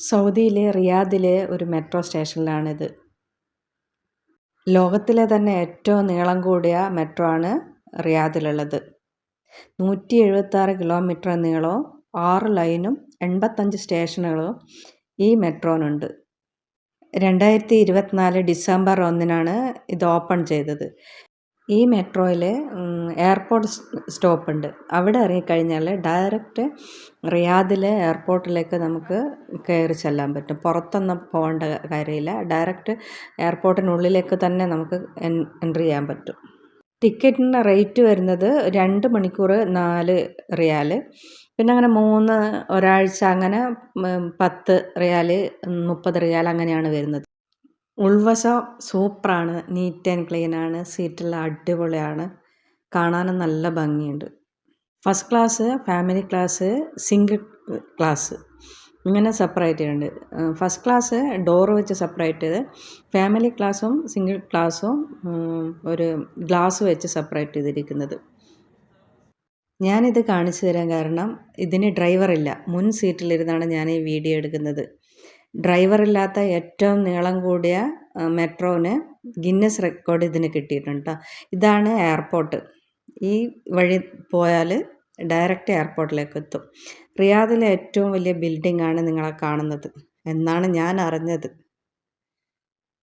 സൗദിയിലെ റിയാദിലെ ഒരു മെട്രോ സ്റ്റേഷനിലാണിത്. ലോകത്തിലെ തന്നെ ഏറ്റവും നീളം കൂടിയ മെട്രോ ആണ് റിയാദിലുള്ളത്. നൂറ്റി എഴുപത്താറ് കിലോമീറ്റർ നീളവും ആറ് ലൈനും എൺപത്തഞ്ച് സ്റ്റേഷനുകളും ഈ മെട്രോനുണ്ട്. രണ്ടായിരത്തി ഇരുപത്തിനാല് ഡിസംബർ ഒന്നിനാണ് ഇത് ഓപ്പൺ ചെയ്തത്. ഈ മെട്രോയിൽ എയർപോർട്ട് സ്റ്റോപ്പ് ഉണ്ട് അവിടെ ഇറങ്ങിക്കഴിഞ്ഞാൽ ഡയറക്റ്റ് റിയാദിലെ എയർപോർട്ടിലേക്ക് നമുക്ക് കയറി ചെല്ലാൻ പറ്റും. പുറത്തൊന്നും പോകേണ്ട കാര്യമില്ല. ഡയറക്റ്റ് എയർപോർട്ടിനുള്ളിലേക്ക് തന്നെ നമുക്ക് എൻട്രി ചെയ്യാൻ പറ്റും. ടിക്കറ്റിന്റെ റേറ്റ് വരുന്നത് രണ്ട് മണിക്കൂർ നാല് റിയാൽ പിന്നെ അങ്ങനെ മൂന്ന് ഒരാഴ്ച അങ്ങനെ പത്ത് റിയാൽ മുപ്പത് റിയാൽ അങ്ങനെയാണ് വരുന്നത്. ഉൾവശം സൂപ്പറാണ് നീറ്റ് ആൻഡ് ക്ലീൻ ആണ് സീറ്റെല്ലാം അടിപൊളിയാണ്. കാണാനും നല്ല ഭംഗിയുണ്ട്. First class family class single class ഇങ്ങനെ സെപ്പറേറ്റ് ഉണ്ട്. ഫസ്റ്റ് ക്ലാസ് ഡോർ വെച്ച് സെപ്പറേറ്റ് ചെയ്ത് ഫാമിലി ക്ലാസ്സും സിംഗിൾ ക്ലാസ്സും ഒരു ഗ്ലാസ് വെച്ച് സെപ്പറേറ്റ് ചെയ്തിരിക്കുന്നത്. ഞാനിത് കാണിച്ചു തരാൻ കാരണം ഇതിന് ഡ്രൈവറില്ല മുൻ സീറ്റിലിരുന്നാണ് ഞാൻ ഈ വീഡിയോ എടുക്കുന്നത്. ഡ്രൈവറില്ലാത്ത ഏറ്റവും നീളം കൂടിയ മെട്രോന് ഗിന്നസ് റെക്കോർഡ് ഇതിന് കിട്ടിയിട്ടുണ്ട് ഇതാണ് എയർപോർട്ട്. ഈ വഴി പോയാൽ ഡയറക്റ്റ് എയർപോർട്ടിലേക്ക് എത്തും റിയാദിലെ ഏറ്റവും വലിയ ബിൽഡിംഗ് ആണ് നിങ്ങളെ കാണുന്നത്. എന്നാണ് ഞാൻ അറിഞ്ഞത്.